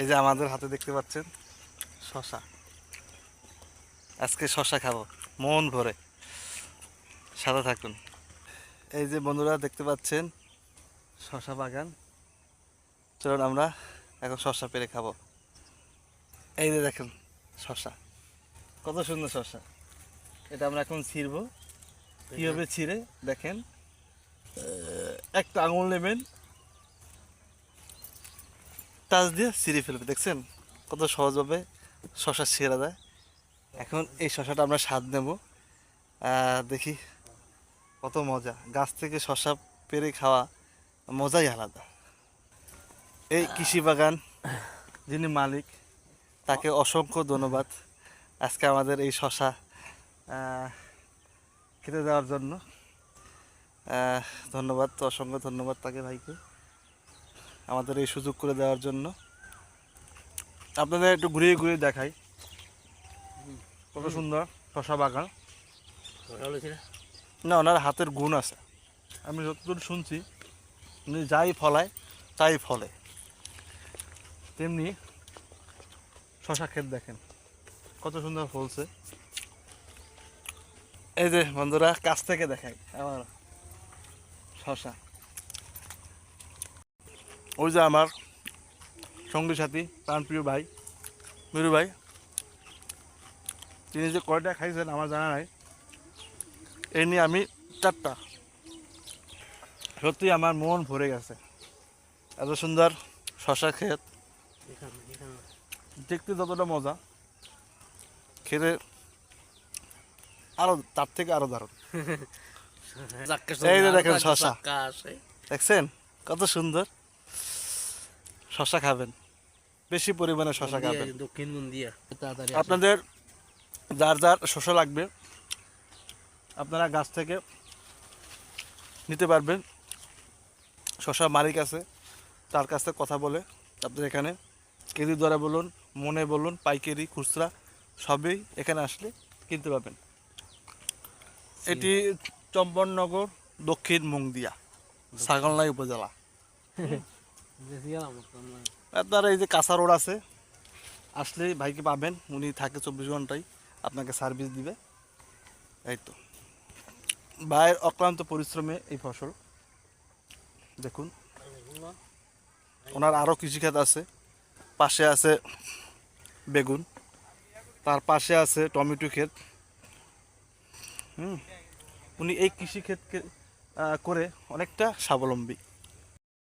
এই যে আমাদের হাতে দেখতে পাচ্ছেন শশা। আজকে শশা খাব মন ভরে। সাদা থাকুন। এই যে বন্ধুরা দেখতে পাচ্ছেন শশা বাগান। চলুন আমরা এখন শশা পেরে খাব। এই যে দেখেন শশা কত সুন্দর শশা। এটা আমরা এখন ছিঁড়বো। কীভাবে ছিঁড়ে? দেখেন। একটা আঙুল নেবেন। টাচ দিয়ে ছিঁড়ে ফেলবে, দেখছেন? কত সহজভাবে শশা ছেঁড়া দেয়। এখন এই শশাটা আমরা স্বাদ নেব। দেখি কত মজা। গাছ থেকে শশা পেরে খাওয়া মজাই আলাদা। এই কৃষি বাগান, যিনি মালিক, তাকে অসংখ্য ধন্যবাদ আজকে আমাদের এই শশা খেতে দেওয়ার জন্য। ধন্যবাদ, অসংখ্য ধন্যবাদ তাকে ভাইকে। আমাদের এই সুযোগ করে দেওয়ার জন্য। আপনাদের একটু ঘুরিয়ে ঘুরিয়ে দেখাই। কত সুন্দর শশা বাগান। না, ওনার হাতের গুণ আছে। আমি যতদূর শুনছি, উনি যাই ফলায়, তাই ফলে। তেমনি শশা ক্ষেত দেখেন, কত সুন্দর ফলছে। এই যে বন্ধুরা, কাছ থেকে দেখাই আমার শশা। ওই যে আমার সঙ্গী সাথী প্রাণপ্রিয় ভাই মিরু ভাই। তিনি যে কয়টা খাইছেন আমার জানা নাই। এই নিয়ে আমি চারটা। সত্যি আমার মন ভরে গেছে। এত সুন্দর শশা ক্ষেত। দেখতে যতটা মজা খেতে আরও তার থেকে আরও দারুণ। এই দেখেন শশা। দেখছেন? কত সুন্দর। শশা খাবেন। বেশি পরিমাণে শশা খাবেন। আপনাদের যার যার শশা লাগবে আপনারা গাছ থেকে নিতে পারবেন। শশা মালিক আছে তার কাছ থেকে কথা বলে আপনার এখানে। কেজি দরে বলুন মনে বলুন পাইকারি খুচরা সবই এখানে আসলে কিনতে পারবেন। এটি চম্পননগর দক্ষিণ মুংদিয়া ছাগলনাই উপজেলা। আপনার এই যে কাঁচা রোড আছে আসলেই ভাইকে পাবেন উনি থাকে চব্বিশ ঘন্টায় আপনাকে সার্ভিস দিবে। এই তো। ভাইয়ের অক্লান্ত পরিশ্রমে এই ফসল। দেখুন। ওনার আরও কৃষিখাত আছে। পাশে আছে বেগুন। তার পাশে আছে টমেটো ক্ষেত। হুম। উনি এই কৃষি ক্ষেতকে আহ, করে অনেকটা স্বাবলম্বী।